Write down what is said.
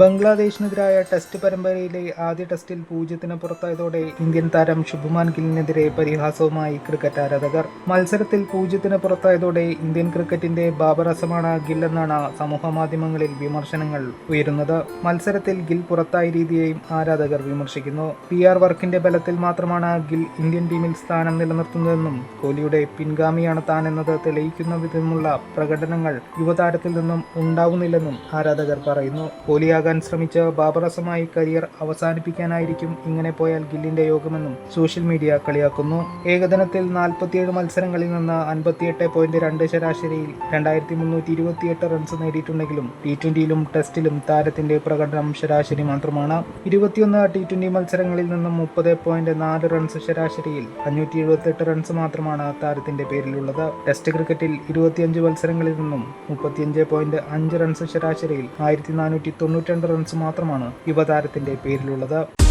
ബംഗ്ലാദേശിനെതിരായ test പരമ്പരയിലെ ആദ്യ ടെസ്റ്റിൽ പൂജ്യത്തിന് പുറത്തായതോടെ ഇന്ത്യൻ താരം ശുഭ്മാൻ ഗില്ലിനെതിരെ പരിഹാസവുമായി ക്രിക്കറ്റ് ആരാധകർ. മത്സരത്തിൽ പൂജ്യത്തിന് പുറത്തായതോടെ ഇന്ത്യൻ ക്രിക്കറ്റിന്റെ ബാബറസമാണ് ഗില്ലെന്നാണ് ഗിൽ എന്നാണ് സമൂഹ മാധ്യമങ്ങളിൽ വിമർശനങ്ങൾ ഉയരുന്നത്. മത്സരത്തിൽ ഗിൽ പുറത്തായ രീതിയെയും ആരാധകർ വിമർശിക്കുന്നു. പി ആർ വർക്കിന്റെ ബലത്തിൽ മാത്രമാണ് ഗിൽ ഇന്ത്യൻ ടീമിൽ സ്ഥാനം നിലനിർത്തുന്നതെന്നും കോഹ്ലിയുടെ പിൻഗാമിയാണ് താൻ എന്നത് തെളിയിക്കുന്ന വിധമുള്ള പ്രകടനങ്ങൾ യുവതാരത്തിൽ നിന്നും ഉണ്ടാവുന്നില്ലെന്നും ആരാധകർ പറയുന്നു. കോഹ്ലിയാകാൻ ശ്രമിച്ച ബാബറസമായി കരിയർ അവസാനിപ്പിക്കാനായിരിക്കും ഇങ്ങനെ പോയാൽ ഗില്ലിന്റെ യോഗമെന്നും സോഷ്യൽ മീഡിയ കളിയാക്കുന്നു. ഏകദിനത്തിൽ നാൽപ്പത്തിയേഴ് മത്സരങ്ങളിൽ നിന്ന് അൻപത്തിയെട്ട് പോയിന്റ് രണ്ട് ശരാശരിയിൽ രണ്ടായിരത്തി മുന്നൂറ്റി ഇരുപത്തിയെട്ട് റൺസ് നേടിയിട്ടുണ്ടെങ്കിലും ടി ട്വന്റിയിലും ടെസ്റ്റിലും താരത്തിന്റെ പ്രകടനം ശരാശരി മാത്രമാണ്. ഇരുപത്തിയൊന്ന് ടി ട്വന്റി മത്സരങ്ങളിൽ നിന്നും മുപ്പത് പോയിന്റ് നാല് റൺസ് ശരാശരിയിൽ അഞ്ഞൂറ്റി എഴുപത്തെട്ട് റൺസ് മാത്രമാണ് താരത്തിന്റെ പേരിലുള്ളത്. ടെസ്റ്റ് ക്രിക്കറ്റിൽ ഇരുപത്തിയഞ്ച് മത്സരങ്ങളിൽ നിന്നും മുപ്പത്തിയഞ്ച് പോയിന്റ് അഞ്ച് റൺസ് ശരാശരിയിൽ ആയിരത്തി നാനൂറ്റി തൊണ്ണൂറ്റി റൺസ് മാത്രമാണ് യുവതാരത്തിന്റെ പേരിലുള്ളത്.